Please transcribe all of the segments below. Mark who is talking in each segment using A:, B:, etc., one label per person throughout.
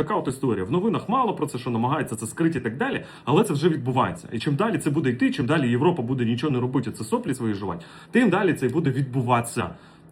A: Отака от історія. В новинах мало про це, що намагається це скрити і так далі, але це вже відбувається. І чим далі це буде йти, чим далі Європа буде нічого не робити, це соплі свої жувати, тим далі це буде відбуватися.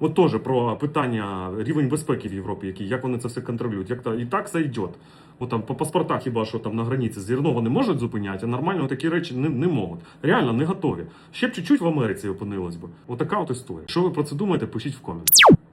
A: От теж про питання рівень безпеки в Європі, який, як вони це все контролюють. Як та і так зайде. йде. От там по паспортах хіба що там на границі зерно вони можуть зупиняти, а нормально такі речі не, не можуть. Реально не готові. Ще б чуть-чуть в Америці опинилось би. Отака от історія. Що ви про це думаєте, пишіть в коменти.